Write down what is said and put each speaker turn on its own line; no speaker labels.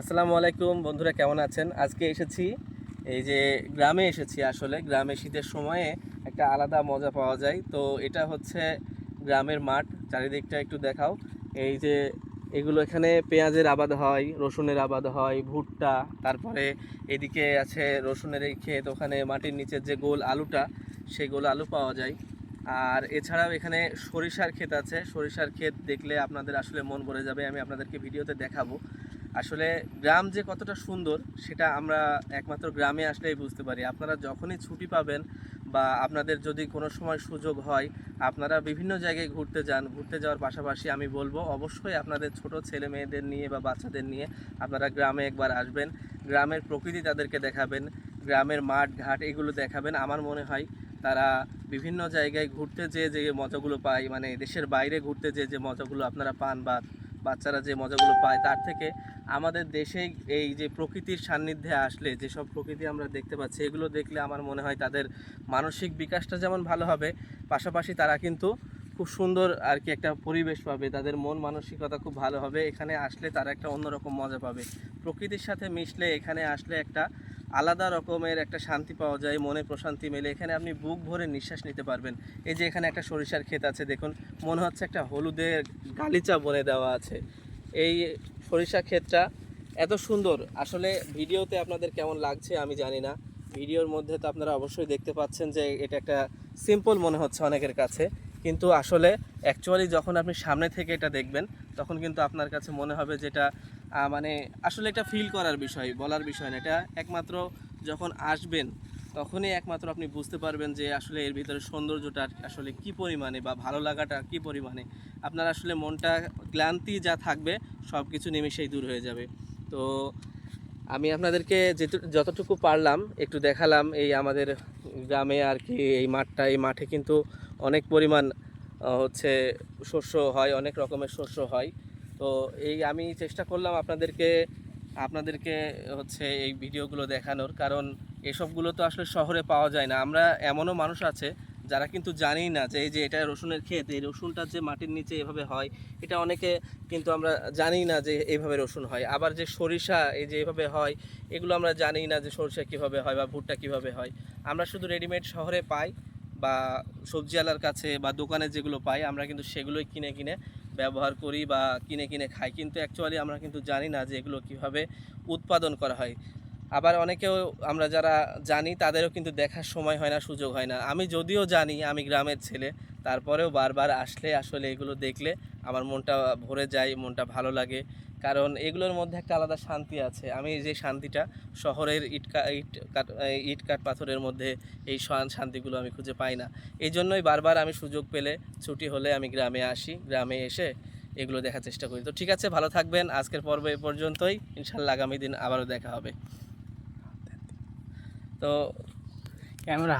আসসালামু আলাইকুম, বন্ধুরা কেমন আছেন? আজকে এসেছি, এই যে গ্রামে এসেছি আসলে, গ্রামে শীতের সময়ে একটা আলাদা মজা পাওয়া যায়। তো এটা হচ্ছে গ্রামের মাঠ, চারিদিকটা একটু দেখাও। এই যে এগুলো এখানে পেঁয়াজের আবাদ হয়, রসুনের আবাদ হয়, ভুট্টা, তারপরে এদিকে আছে রসুনের এই ক্ষেত, ওখানে মাটির নিচের যে গোল আলুটা সেই গোল আলু পাওয়া যায়। আর এছাড়াও এখানে সরিষার ক্ষেত আছে। সরিষার ক্ষেত দেখলে আপনাদের আসলে মন ভরে যাবে, আমি আপনাদেরকে ভিডিওতে দেখাবো। আসলে গ্রাম যে কতটা সুন্দর, সেটা আমরা একমাত্র গ্রামে আসলেই বুঝতে পারি। আপনারা যখনই ছুটি পাবেন বা আপনাদের যদি কোনো সময় সুযোগ হয়, আপনারা বিভিন্ন জায়গায় ঘুরতে যান। ঘুরতে যাওয়ার পাশাপাশি আমি বলব, অবশ্যই আপনাদের ছোট ছেলে মেয়েদের নিয়ে বা বাচ্চাদের নিয়ে আপনারা গ্রামে একবার আসবেন। গ্রামের প্রকৃতি তাদেরকে দেখাবেন, গ্রামের মাঠ, ঘাট এগুলো দেখাবেন। আমার মনে হয় তারা বিভিন্ন জায়গায় ঘুরতে যেয়ে যে মজাগুলো পায় মানে দেশের বাইরে ঘুরতে যেয়ে যে মজাগুলো আপনারা পান বা বাচ্চারা যে মজাগুলো পায়, তার থেকে আমাদের দেশেই এই যে প্রকৃতির সান্নিধ্যে আসলে যেসব প্রকৃতি আমরা দেখতে পাচ্ছি, এগুলো দেখলে আমার মনে হয় তাদের মানসিক বিকাশটা যেমন ভালো হবে, পাশাপাশি তারা কিন্তু খুব সুন্দর আর কি একটা পরিবেশ পাবে, তাদের মন মানসিকতা খুব ভালো হবে, এখানে আসলে তারা একটা অন্যরকম মজা পাবে। প্রকৃতির সাথে মিশলে এখানে আসলে একটা আলাদা রকমের একটা শান্তি পাওয়া যায়, মনে প্রশান্তি মেলে। এখানে আপনি বুক ভরে নিঃশ্বাস নিতে পারবেন। এই যে এখানে একটা সরিষার ক্ষেত আছে, দেখুন, মনে হচ্ছে একটা হলুদের গালিচা বনে দেওয়া আছে। এই সরিষা ক্ষেতটা এত সুন্দর। আসলে ভিডিওতে আপনাদের কেমন লাগছে আমি জানি না। ভিডিওর মধ্যে তো আপনারা অবশ্যই দেখতে পাচ্ছেন যে এটা একটা সিম্পল মনে হচ্ছে অনেকের কাছে। কিন্তু আসলে অ্যাকচুয়ালি যখন আপনি সামনে থেকে এটা দেখবেন, তখন কিন্তু আপনার কাছে মনে হবে যেটা মানে আসলে এটা ফিল করার বিষয়, বলার বিষয় না। এটা একমাত্র যখন আসবেন, তখনই একমাত্র আপনি বুঝতে পারবেন যে আসলে এর ভিতরে সৌন্দর্যটা আসলে কি পরিমাণে বা ভালো লাগাটা কি পরিমাণে। আপনার আসলে মনটা ক্লান্তি যা থাকবে সব কিছু নিমিশেই দূর হয়ে যাবে। তো আমি আপনাদেরকে যতটুকু পারলাম, একটু দেখালাম এই আমাদের গ্রামে আর কি, এই মাঠটা। এই মাঠে কিন্তু অনেক পরিমাণ হচ্ছে শস্য হয়, অনেক রকমের শস্য হয়। তো এই আমি চেষ্টা করলাম আপনাদেরকে আপনাদেরকে হচ্ছে এই ভিডিওগুলো দেখানোর, কারণ এসবগুলো তো আসলে শহরে পাওয়া যায় না। আমরা এমনও মানুষ আছে যারা কিন্তু জানি না যে এই যে এটা রসুনের ক্ষেত, এই রসুনটা যে মাটির নিচে এভাবে হয়, এটা অনেকে কিন্তু আমরা জানি না যে এইভাবে রসুন হয়। আবার যে সরিষা এই যে এভাবে হয়, এগুলো আমরা জানি না যে সরিষা কীভাবে হয় বা ভুট্টা কীভাবে হয়। আমরা শুধু রেডিমেড শহরে পাই বা সবজিওয়ালার কাছে বা দোকানে যেগুলো পাই, আমরা কিন্তু সেগুলোই কিনে কিনে ব্যবহার করি বা কিনে কিনে খাই। কিন্তু অ্যাকচুয়ালি আমরা কিন্তু জানি না যে এগুলো কীভাবে উৎপাদন করা হয়। আবার অনেকেও আমরা যারা জানি তাদেরও কিন্তু দেখার সময় হয় না, সুযোগ হয় না। আমি যদিও জানি আমি গ্রামের ছেলে, তারপরেও বারবার আসলে আসলে এগুলো দেখলে আমার মনটা ভরে যায়, মনটা ভালো লাগে। কারণ এগুলোর মধ্যে একটা আলাদা শান্তি আছে। আমি যে শান্তিটা শহরের ইটকা, ইট কাট ইট কাঠ পাথরের মধ্যে এই শান- শান্তিগুলো আমি খুঁজে পাই না। এই জন্যই বারবার আমি সুযোগ পেলে ছুটি হলে আমি গ্রামে আসি, গ্রামে এসে এগুলো দেখার চেষ্টা করি। তো ঠিক আছে, ভালো থাকবেন। আজকের পর্ব এ পর্যন্তই। ইনশাল্লাহ আগামী দিন আবারও দেখা হবে। তো
ক্যামেরা